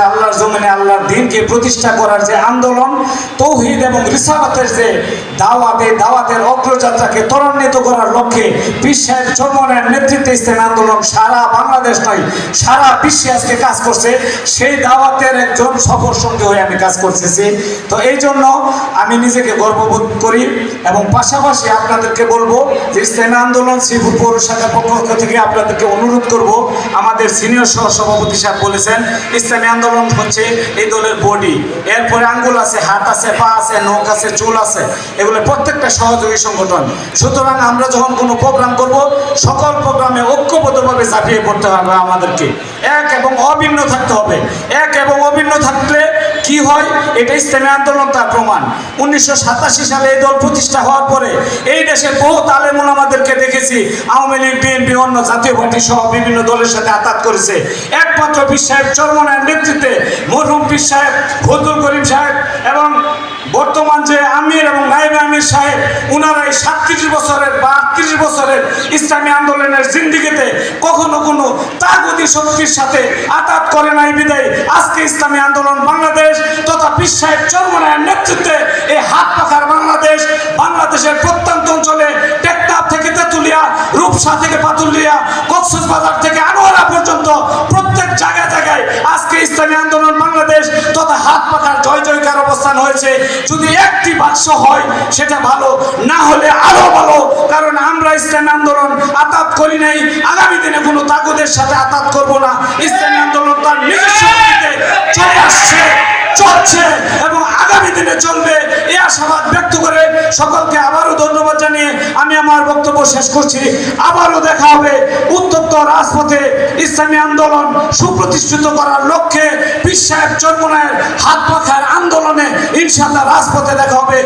আল্লাহর জমিনে আল্লাহর দিনকে প্রতিষ্ঠা করার যে আন্দোলন, তৌহিদ এবং রিসাবাতের যে দাওয়াতে, দাওয়াতের অগ্রযাত্রাকে ত্বরান্বিত করার লক্ষ্যে বিশ্বের চর্মনের নেতৃত্বে স্থান আন্দোলন সারা বাংলাদেশ নয় সারা বিশ্বে আজকে কাজ করছে। সেই দাওয়াতের একজন সফর সঙ্গী হয়ে আমি কাজ করতেছি। তো এই জন্য আমি নিজেকে গর্ববোধ করি এবং পাশাপাশি আপনাদেরকে বলব যে ইসলামী আন্দোলন শ্রীপুর পৌর পক্ষ থেকে আপনাদেরকে অনুরোধ করব। আমাদের সিনিয়র সহ সভাপতি সাহেব বলেছেন, ইসলামী আন্দোলন হচ্ছে এই দলের বডি। এরপরে আঙ্গুল আছে, হাত আছে, পা আছে, নখ আছে, চুল আছে। এগুলো প্রত্যেকটা সহযোগী সংগঠন। সুতরাং আমরা যখন কোনো প্রোগ্রাম করব, সকল প্রোগ্রামে ঐক্যবদ্ধভাবে ঝাঁপিয়ে পড়তে হবে আমাদেরকে। এক এবং অভিন্ন থাকতে হবে। এক এবং অভিন্ন থাকলে কি হয়? এটা ইসলামী আন্দোলন তার প্রমাণ। উনিশশো সাতাশি সালে এই দল প্রতিষ্ঠা হওয়ার পরে এই দেশের বহু তালেমুন আমাদেরকে দেখেছি। আওয়ামী লীগ, বিএনপি, অন্য জাতীয় পার্টি সহ বিভিন্ন দলের সাথে আতাত করেছে। একমাত্র পীর সাহেব চরমনায়ের নেতৃত্বে মরহুম পীর সাহেব করিম সাহেব এবং বর্তমান যে আমির এবং সাহেব, উনারা এই সাতত্রিশ বছরের বা আটত্রিশ বছরের ইসলামী আন্দোলনের জিন্দিগিতে কখনো কোনো তাগুদি শক্তির সাথে আঘাত করে নাই বিদায়। আজকে ইসলামী আন্দোলন বাংলাদেশ তথা পীর সাহেব নেতৃত্বে এই হাত পাখার বাংলাদেশ, বাংলাদেশের প্রত্যন্ত অঞ্চলে টেকনাফ থেকে তেঁতুলিয়া, রূপসা থেকে পাতুলিয়া, কক্সবাজার থেকে আনোয়ারা পর্যন্ত প্রত্যেক জায়গায় জায়গায় আজকে ইসলামী আন্দোলন অবস্থান হয়েছে, যদি একটি বাক্স হয়, সেটা ভালো, না হলে আরও ভালো। কারণ আমরা ইসলামী আন্দোলন আতাত করি নাই, আগামী দিনে কোনো তাগুদের সাথে আতাত করব না। ইসলামী আন্দোলন তার নিজস্ব চলে আসছে, চলছে, এবং আগামী দিনে চলবে। এ আশাবাদ ব্যক্ত করে সকলকে আবারও ধন্যবাদ জানিয়ে আমি আমার বক্তব্য শেষ করছি। আবারও দেখা হবে উত্তপ্ত রাজপথে ইসলামী আন্দোলন সুপ্রতিষ্ঠিত করার লক্ষ্যে। বিশ্বায়ক চর্মনায়ের হাত পাখার আন্দোলনে ইনশাল্লাহ রাজপথে দেখা হবে।